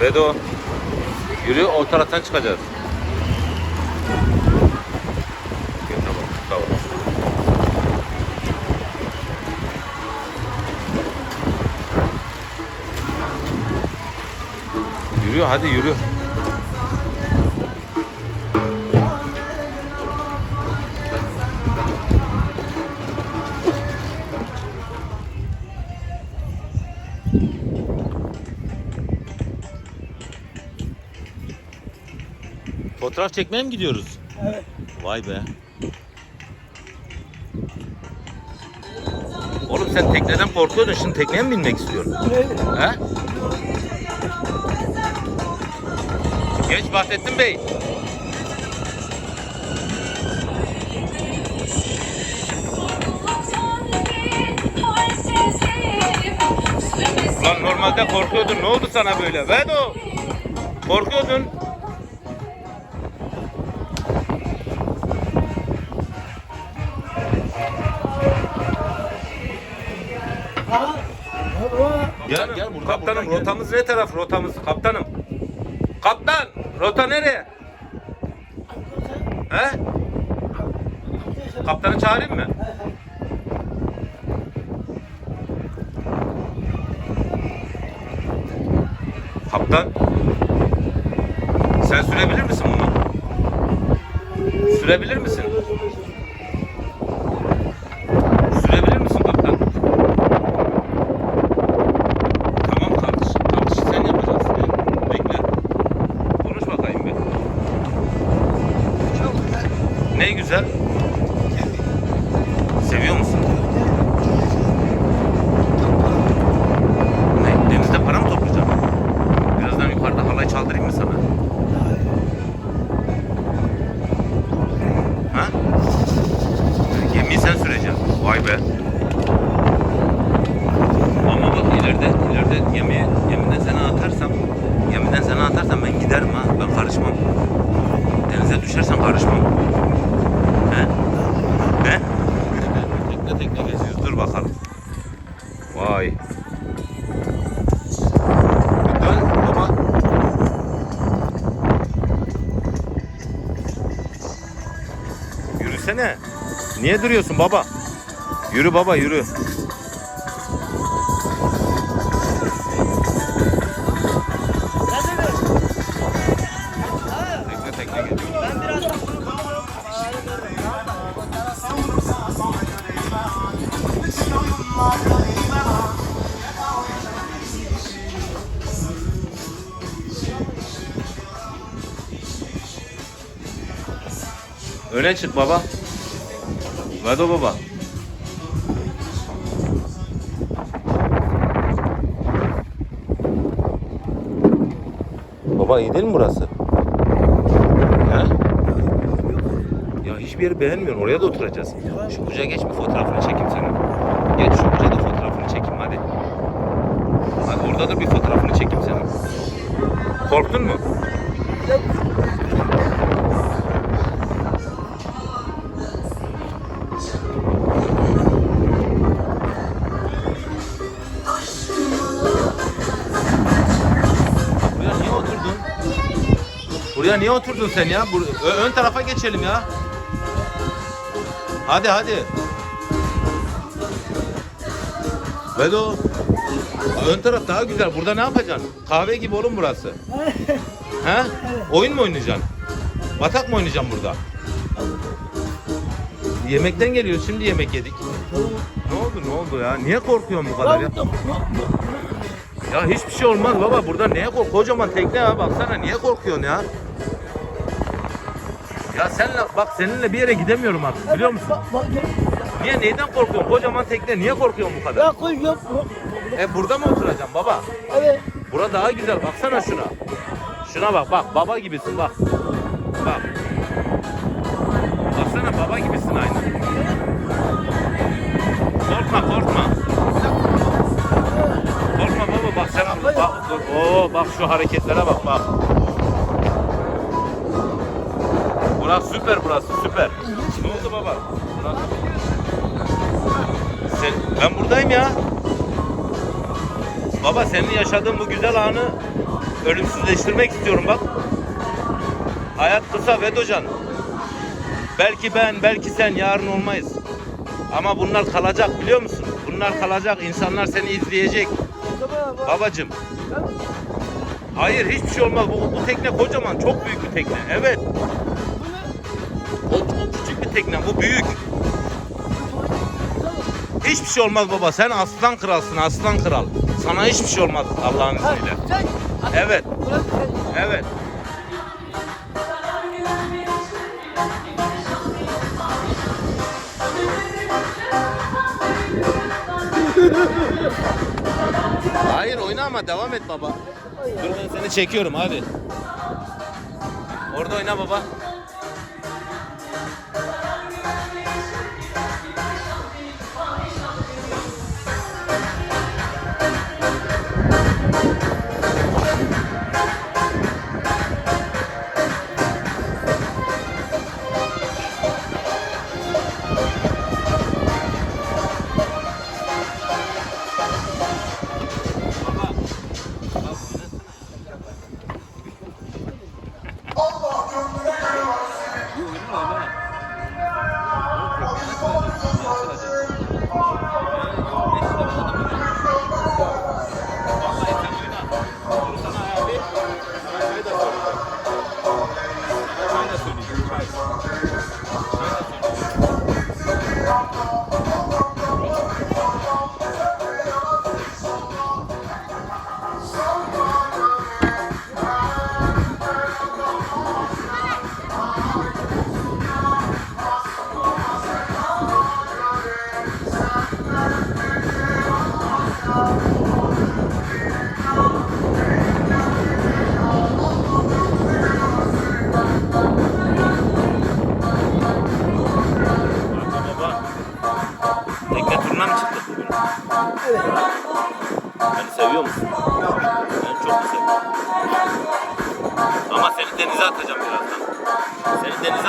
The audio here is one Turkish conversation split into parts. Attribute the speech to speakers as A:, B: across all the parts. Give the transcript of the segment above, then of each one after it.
A: Vedo. Yürü o taraftan çıkacağız. Yürü hadi yürü. Fotoğraf çekmeye mi gidiyoruz?
B: Evet.
A: Vay be. Oğlum sen tekneden korkuyordun şimdi tekneye mi binmek istiyorsun?
B: Evet.
A: He? Geç Bahrettin Bey. Lan normalde korkuyordun. Ne oldu sana böyle? Vedo. Korkuyordun. Gel gel burada. Kaptanım rotamız ne taraf rotamız? Kaptanım. Kaptan rota nereye? He? Kaptanı çağırayım mı? Kaptan. Sen sürebilir misin bunu? Sürebilir misin? Niye duruyorsun baba? Yürü baba yürü. Öne çık baba. Vedo baba. Baba iyi değil mi burası? He? Ya hiçbir yeri beğenmiyorsun. Oraya da oturacağız. Şu kucağa geç bir fotoğrafını çekeyim senin. Geç şu kucağa da fotoğrafını çekeyim hadi. Hadi orada da bir fotoğrafını çekeyim senin. Korktun mu? Buraya Buraya niye oturdun sen ya? Bur- ön tarafa geçelim ya. Hadi hadi. Vedo. Ön taraf daha güzel. Burada ne yapacaksın? Kahve gibi oğlum burası. He? Oyun mu oynayacaksın? Batak mı oynayacaksın burada? Yemekten geliyoruz. Şimdi yemek yedik. Ne oldu ne oldu ya? Niye korkuyorsun bu kadar ya? Ya hiçbir şey olmaz baba. Burada neye kork? Kocaman tekne ya. Baksana niye korkuyorsun ya? Ya senle bak seninle bir yere gidemiyorum artık biliyor musun?
B: Bak bak.
A: Niye neyden korkuyorsun? Kocaman tekne niye korkuyorsun bu kadar?
B: Ya koy yok. yok.
A: E burada mı oturacaksın baba?
B: Evet.
A: Bura daha güzel. Baksana şuna. Şuna bak bak baba gibisin bak. Bak. Baksana baba gibisin aynı. Korkma korkma. Korkma baba bak sen bak. Oo bak şu hareketlere bak bak. Burası süper burası süper. Ne oldu baba? Burası... Sen, ben buradayım ya. Baba senin yaşadığın bu güzel anı ölümsüzleştirmek istiyorum bak. Hayat kısa Vedocan. Belki ben, belki sen yarın olmayız. Ama bunlar kalacak biliyor musun? Bunlar kalacak. İnsanlar seni izleyecek. Babacım. Hayır hiçbir şey olmaz. Bu, bu tekne kocaman. Çok büyük bir tekne. Evet. Tekne. Bu büyük. Hiçbir şey olmaz baba. Sen aslan kralsın. Aslan kral. Sana hiçbir şey olmaz Allah'ın izniyle. Evet. Evet. Hayır oyna ama devam et baba. Dur ben seni çekiyorum hadi. Orada oyna. Baba.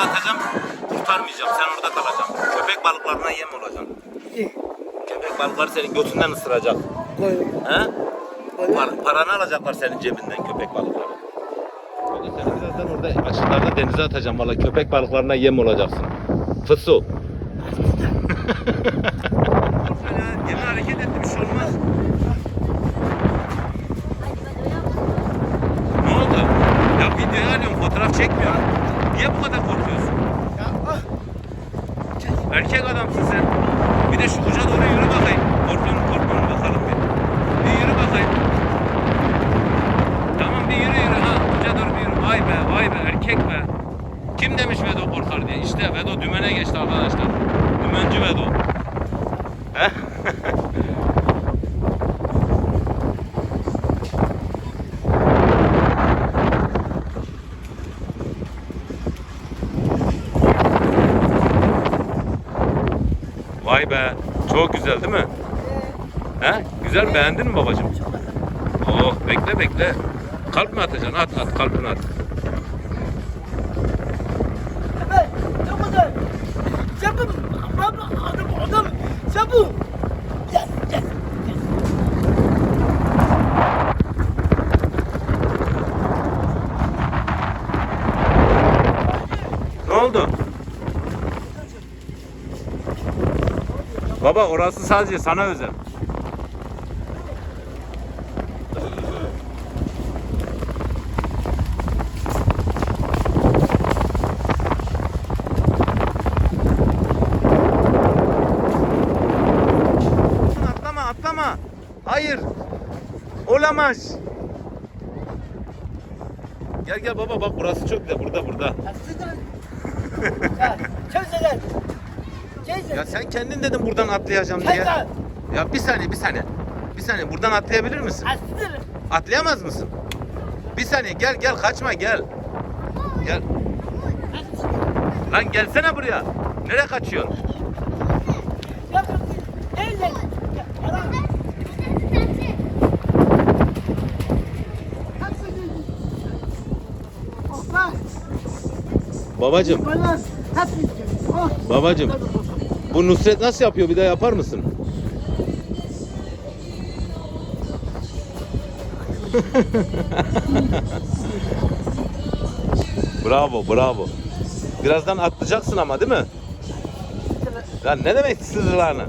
A: Atacağım. Kurtarmayacağım. Sen orada kalacaksın. Köpek balıklarına yem olacaksın. Köpek balıkları senin götünden ısıracak. He? Par- paranı alacaklar senin cebinden köpek balıkları. O da seni birazdan orada açıklarda denize atacağım. Valla köpek balıklarına yem olacaksın. Fısu. Gemi hareket etti bir şey olmaz. Ne oldu? Ya videoyu alıyorum fotoğraf çekmiyorum. Niye bu kadar korkuyorsun? Erkek adamsın sen. Bir de şu uca doğru yürü bakayım. Korkuyor mu korkmuyor mu bakalım bir. Bir yürü bakayım. Tamam bir yürü yürü ha. Uca doğru bir yürü. Vay be vay be erkek be. Kim demiş Vedo korkar diye. İşte Vedo dümene geçti arkadaşlar. Dümenci Vedo. He? Vay be. Çok güzel değil mi? He? Güzel mi? Beğendin mi babacığım? Oh bekle bekle. Kalp mi atacaksın? At at kalbini at.
B: Çabuk. Adam, adam, adam. Çabuk. Gel, gel.
A: Ne oldu? Baba orası sadece sana özel. Atlama atlama. Hayır. Olamaz. Gel gel baba bak burası çok güzel burada burada.
B: Ya, sıkılın. Çözülen.
A: Ya sen kendin dedin buradan atlayacağım diye.
B: Çözülen.
A: Ya bir saniye bir saniye. Bir saniye buradan atlayabilir misin?
B: Sıkılın.
A: Atlayamaz mısın? Bir saniye gel gel kaçma gel. Gel. Lan gelsene buraya. Nereye kaçıyorsun? Babacım,
B: Oh.
A: babacım. Bu Nusret nasıl yapıyor bir daha yapar mısın? bravo bravo. Birazdan atlayacaksın ama değil mi? Ya ne demek sırlarını?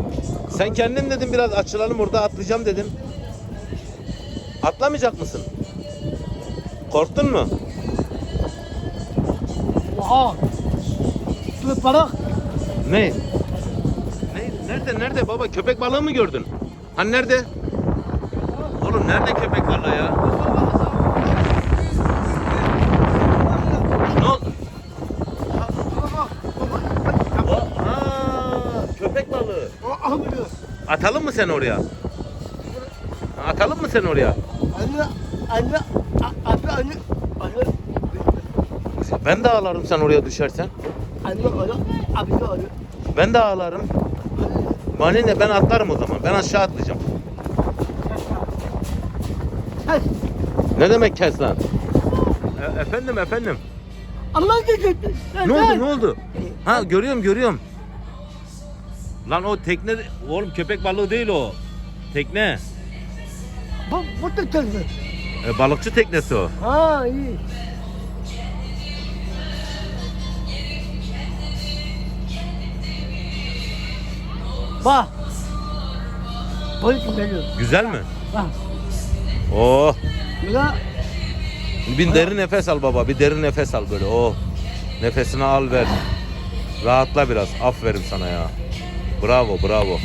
A: Sen kendin dedin biraz açılalım orada atlayacağım dedin. Atlamayacak mısın? Korktun mu?
B: Oha. Balık.
A: Ne? Ne? Nerede nerede baba köpek balığı mı gördün? Hani nerede? Oğlum nerede köpek balığı ya? Ne oldu? O- Aa, köpek balığı. Atalım mı sen oraya? Atalım mı sen oraya?
B: Anne, anne, a- abi anne, anne,
A: Ben de ağlarım sen oraya düşersen.
B: anne, anne, abi de anne.
A: Ben de ağlarım. Bana ne ben atlarım o zaman. Ben aşağı atlayacağım.
B: Hey,
A: Ne demek kes lan? E- efendim efendim.
B: Allah getirdi.
A: Ne oldu ne oldu? Ha görüyorum görüyorum. Lan o tekne oğlum köpek balığı değil o. Tekne.
B: Bu, bu da geldi.
A: E, balıkçı teknesi o.
B: Ha iyi. Bak. Polis geliyor.
A: Güzel mi?
B: Bak.
A: Oh.
B: Buna
A: Bir derin nefes al baba. Bir derin nefes al böyle. Oh. Nefesini al ver. Rahatla biraz. Aferin sana ya. Bravo bravo.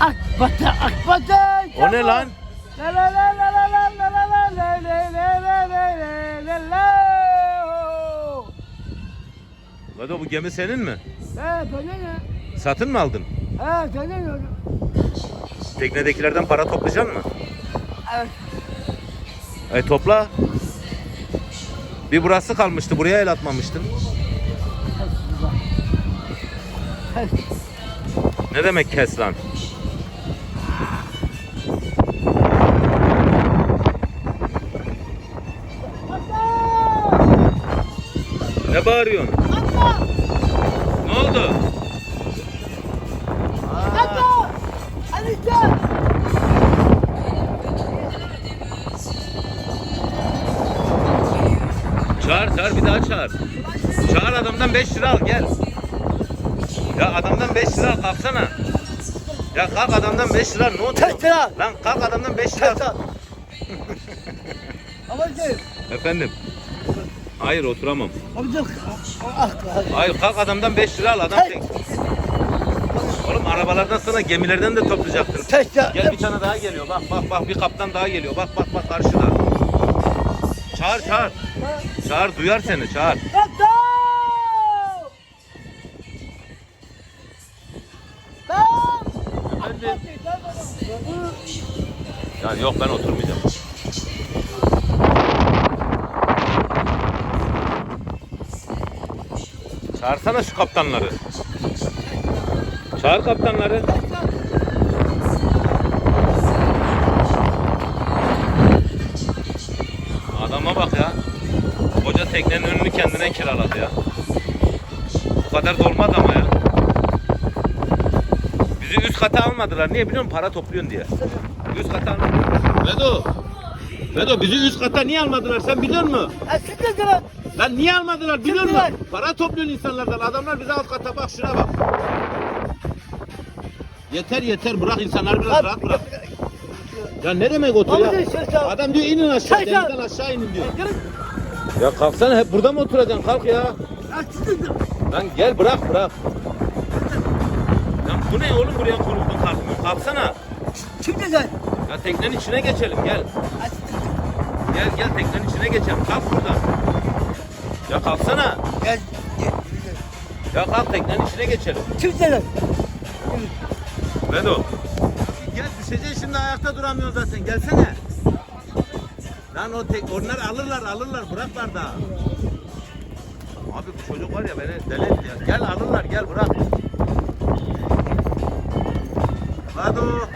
B: akbata akbata.
A: O ne lan?
B: La la la la la la la la la la la la la la la
A: Lado bu gemi senin mi?
B: He böyle ne?
A: Satın mı aldın?
B: He böyle ne?
A: Teknedekilerden para toplayacaksın mı?
B: Evet.
A: E topla. Bir burası kalmıştı. Buraya el atmamıştın. Ne demek kes lan? Ne bağırıyorsun? Oldu?
B: Hatta! Alişan!
A: Çağır çağır bir daha çağır. Çağır adamdan 5 lira al gel. Ya adamdan 5 lira al kalksana. Ya kalk adamdan 5 lira ne oldu?
B: Lira?
A: Lan kalk adamdan 5 lira al.
B: Amacım!
A: Efendim. Hayır oturamam.
B: Amacım!
A: Hayır kalk adamdan 5 lira al adam tek. Oğlum arabalardan sana gemilerden de toplayacaktın.
B: Kaçta!
A: Gel bir tane daha geliyor. Bak bak bak bir kaptan daha geliyor. Bak bak bak karşıda. Çağır çağır. Çağır duyar seni çağır. Efendim? Ya yok ben oturmayacağım. Çağırsana şu kaptanları. Çağır kaptanları. Adama bak ya. Koca teknenin önünü kendine kiraladı ya. Bu kadar da olmaz ama ya. Bizi üst kata almadılar. Niye biliyor musun? Para topluyorsun diye. Üst kata almadılar. Vedo. Vedo bizi üst kata niye almadılar sen biliyor musun?
B: Aslında zaman
A: Lan niye almadılar biliyor musun? Para topluyorsun insanlardan. Adamlar bize alt kata bak şuna bak. Yeter yeter bırak insanları biraz rahat bırak. Ya ne demek otur ya?
B: Abi
A: Adam diyor inin aşağı, denizden aşağı inin diyor. Ya kalksana hep burada mı oturacaksın? Kalk ya. Lan gel bırak bırak. Lan bu ne oğlum buraya kuruldun kalkmıyor. Kalksana.
B: Şimdi sen
A: Ya teknenin içine geçelim gel. Gel gel teknenin içine geçelim. Kalk buradan. Ya kalksana.
B: Gel
A: Ya kalk teknenin içine geçelim.
B: Şimdi sen
A: Vedo. Gel düşeceksin şimdi ayakta duramıyorsun zaten. Gelsene. Lan o tek onlar alırlar alırlar bıraklar daha. Abi bu çocuk var ya beni deli etti ya. Gel alırlar gel bırak. Vedo.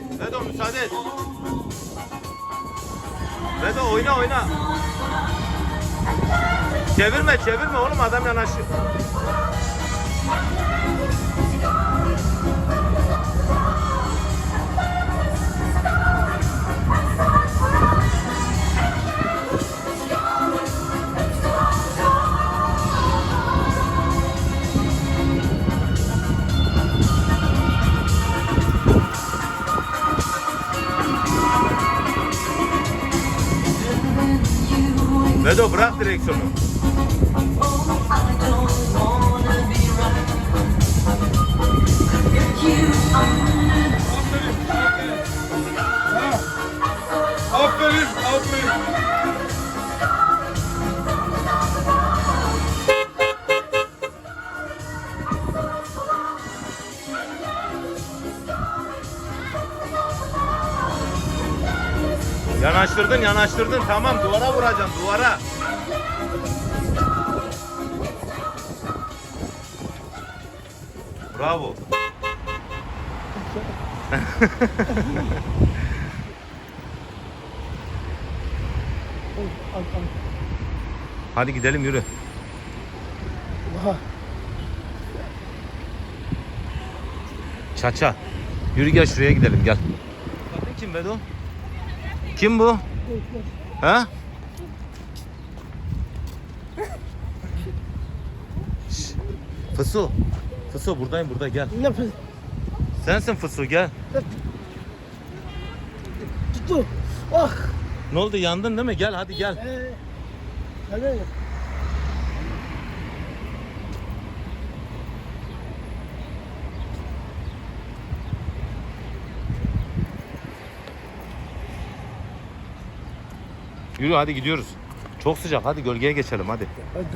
A: Et. Vedo müsaade et. Vedo oyna oyna. Çevirme çevirme oğlum adam yanaşıyor. Vedo bırak direksiyonu. Yanaştırdın yanaştırdın tamam duvara vuracaksın duvara. Bravo. Hadi gidelim yürü. Çaça. Yürü gel şuraya gidelim gel. Kim Bedo? Kim bu? Ha? Fısu. Fısu buradayım burada gel.
B: Ne yapıyorsun?
A: Sensin Fısu gel.
B: Tuttu. Ah.
A: Ne oldu yandın değil mi? Gel hadi gel.
B: Ee, hadi.
A: Yürü hadi gidiyoruz. Çok sıcak hadi gölgeye geçelim hadi.
B: Hadi.